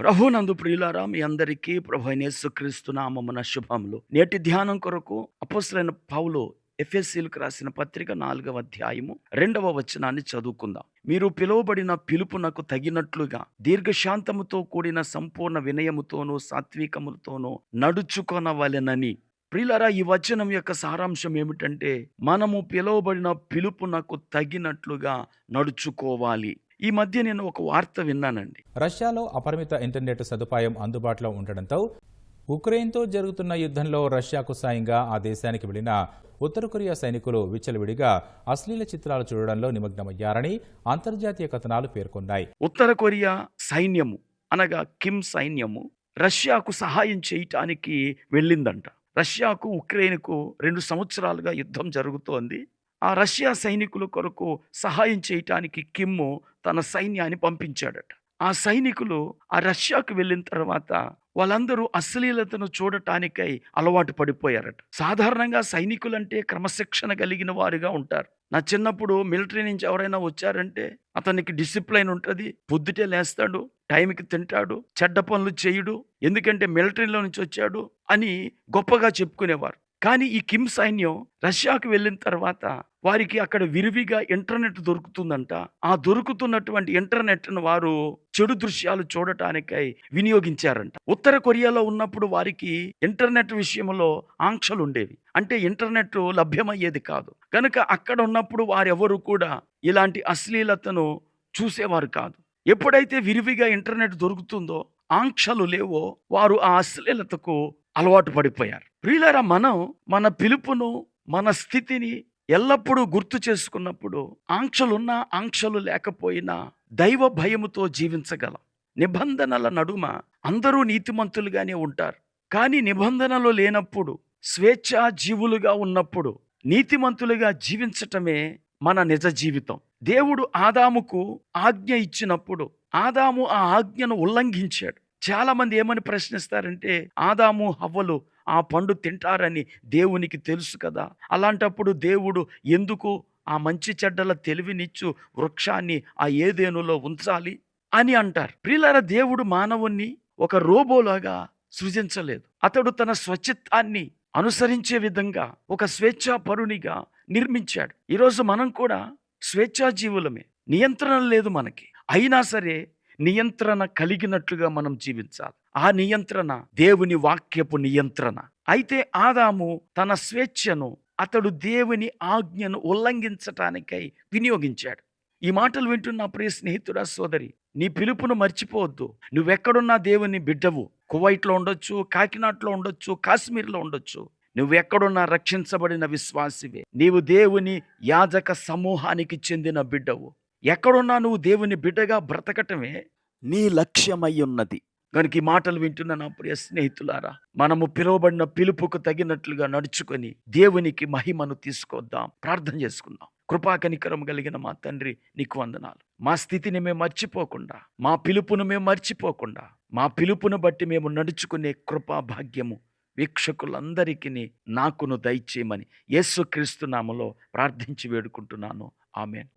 ప్రభునందు ప్రియులారా మీ అందరికీ ప్రభు యేసుక్రీస్తు నామమున శుభములు. నేటి ధ్యానం కొరకు అపోసరైన పౌలు ఎఫ్ఎస్సీలకు రాసిన పత్రిక నాలుగవ అధ్యాయము రెండవ వచనాన్ని చదువుకుందాం. మీరు పిలువబడిన పిలుపునకు తగినట్లుగా దీర్ఘశాంతముతో కూడిన సంపూర్ణ వినయముతోనూ సాత్వికముతోనూ నడుచుకొనవలెనని. ప్రిలరా ఈ వచనం యొక్క సారాంశం ఏమిటంటే మనము పిలువబడిన పిలుపునకు తగినట్లుగా నడుచుకోవాలి. ఈ మధ్య నేను ఒక వార్త విన్నానండి. రష్యాలో అపరిమిత ఇంటర్నెట్ సదుపాయం అందుబాటులో ఉండడంతో ఉక్రెయిన్తో జరుగుతున్న యుద్ధంలో రష్యాకు సాయంగా ఆ దేశానికి వెళ్ళిన ఉత్తర కొరియా సైనికులు విచ్చలవిడిగా అశ్లీల చిత్రాలు చూడడంలో నిమగ్నమయ్యారని అంతర్జాతీయ కథనాలు పేర్కొన్నాయి. ఉత్తర కొరియా సైన్యము అనగా కిమ్ సైన్యము రష్యాకు సహాయం చేయటానికి వెళ్ళిందంట. రష్యాకు ఉక్రెయిన్కు రెండు సంవత్సరాలుగా యుద్ధం జరుగుతోంది. ఆ రష్యా సైనికుల కొరకు సహాయం చేయటానికి కిమ్ము తన సైన్యాన్ని పంపించాడట. ఆ సైనికులు ఆ రష్యాకు వెళ్ళిన తర్వాత వాళ్ళందరూ అశ్లీలతను చూడటానికై అలవాటు పడిపోయారట. సాధారణంగా సైనికులంటే క్రమశిక్షణ కలిగిన వారుగా ఉంటారు. నా చిన్నప్పుడు మిలిటరీ నుంచి ఎవరైనా వచ్చారంటే అతనికి డిసిప్లైన్ ఉంటుంది పొద్దుటే లేస్తాడు టైంకి తింటాడు చెడ్డ పనులు చేయుడు ఎందుకంటే మిలిటరీలో నుంచి వచ్చాడు అని గొప్పగా చెప్పుకునేవారు. కానీ ఈ కిమ్ సైన్యం రష్యాకు వెళ్ళిన తర్వాత వారికి అక్కడ విరివిగా ఇంటర్నెట్ దొరుకుతుందంట. ఆ దొరుకుతున్నటువంటి ఇంటర్నెట్ను వారు చెడు దృశ్యాలు చూడటానికై వినియోగించారంట. ఉత్తర కొరియాలో ఉన్నప్పుడు వారికి ఇంటర్నెట్ విషయంలో ఆంక్షలు ఉండేవి అంటే ఇంటర్నెట్ లభ్యమయ్యేది కాదు. కనుక అక్కడ ఉన్నప్పుడు వారెవరు కూడా ఇలాంటి అశ్లీలతను చూసేవారు కాదు. ఎప్పుడైతే విరివిగా ఇంటర్నెట్ దొరుకుతుందో ఆంక్షలు లేవో వారు ఆ అశ్లీలతకు అలవాటు పడిపోయారు. ప్రియులరా మనం మన పిలుపును మన స్థితిని ఎల్లప్పుడూ గుర్తు చేసుకున్నప్పుడు ఆంక్షలున్నా ఆంక్షలు లేకపోయినా దైవ భయముతో జీవించగలం. నిబంధనల నడుమ అందరూ నీతిమంతులుగానే ఉంటారు. కానీ నిబంధనలు లేనప్పుడు స్వేచ్ఛా జీవులుగా ఉన్నప్పుడు నీతిమంతులుగా జీవించటమే మన నిజ జీవితం. దేవుడు ఆదాముకు ఆజ్ఞ ఇచ్చినప్పుడు ఆదాము ఆ ఆజ్ఞను ఉల్లంఘించాడు. చాలా మంది ఏమని ప్రశ్నిస్తారంటే ఆదాము హవ్వలు ఆ పండు తింటారని దేవునికి తెలుసు కదా. అలాంటప్పుడు దేవుడు ఎందుకు ఆ మంచి చెడ్డల తెలివినిచ్చు వృక్షాన్ని ఆ ఏదేనులో ఉంచాలి? అని అంటారు. ప్రియులర దేవుడు మానవుణ్ణి ఒక రోబోలాగా సృజించలేదు. అతడు తన స్వచ్ఛత్వాన్ని అనుసరించే విధంగా ఒక స్వేచ్ఛాపరునిగా నిర్మించాడు. ఈరోజు మనం కూడా స్వేచ్ఛాజీవులమే. నియంత్రణ లేదు మనకి. అయినా సరే నియంత్రణ కలిగినట్లుగా మనం జీవించాలి. ఆ నియంత్రణ దేవుని వాక్యపు నియంత్రణ. అయితే ఆదాము తన స్వేచ్ఛను అతడు దేవుని ఆజ్ఞను ఉల్లంఘించటానికై వినియోగించాడు. ఈ మాటలు వింటున్న ప్రియ స్నేహితుడా సోదరి నీ పిలుపును మర్చిపోవద్దు. నువ్వెక్కడున్నా దేవుని బిడ్డవు. కువైట్లో ఉండొచ్చు కాకినాడలో ఉండొచ్చు కాశ్మీర్లో ఉండొచ్చు. నువ్వెక్కడున్నా రక్షించబడిన విశ్వాసివే. నీవు దేవుని యాజక సమూహానికి చెందిన బిడ్డవు. ఎక్కడున్నా నువ్వు దేవుని బిడ్డగా బ్రతకటమే నీ లక్ష్యమై ఉన్నది కనుక ఈ మాటలు వింటున్న నా ప్రియ స్నేహితులారా మనము పిలువబడిన పిలుపుకు తగినట్లుగా నడుచుకొని దేవునికి మహిమను తీసుకొద్దాం. ప్రార్థన చేసుకుందాం. కృపాకనికరం కలిగిన మా తండ్రి నీకు వందనాలు. మా స్థితిని మేము మర్చిపోకుండా మా పిలుపును మేము మర్చిపోకుండా మా పిలుపును బట్టి మేము నడుచుకునే కృపా భాగ్యము వీక్షకులందరికీ నాకును దయచేయమని యేసుక్రీస్తు నామలో ప్రార్థించి వేడుకుంటున్నాను. ఆమెన్.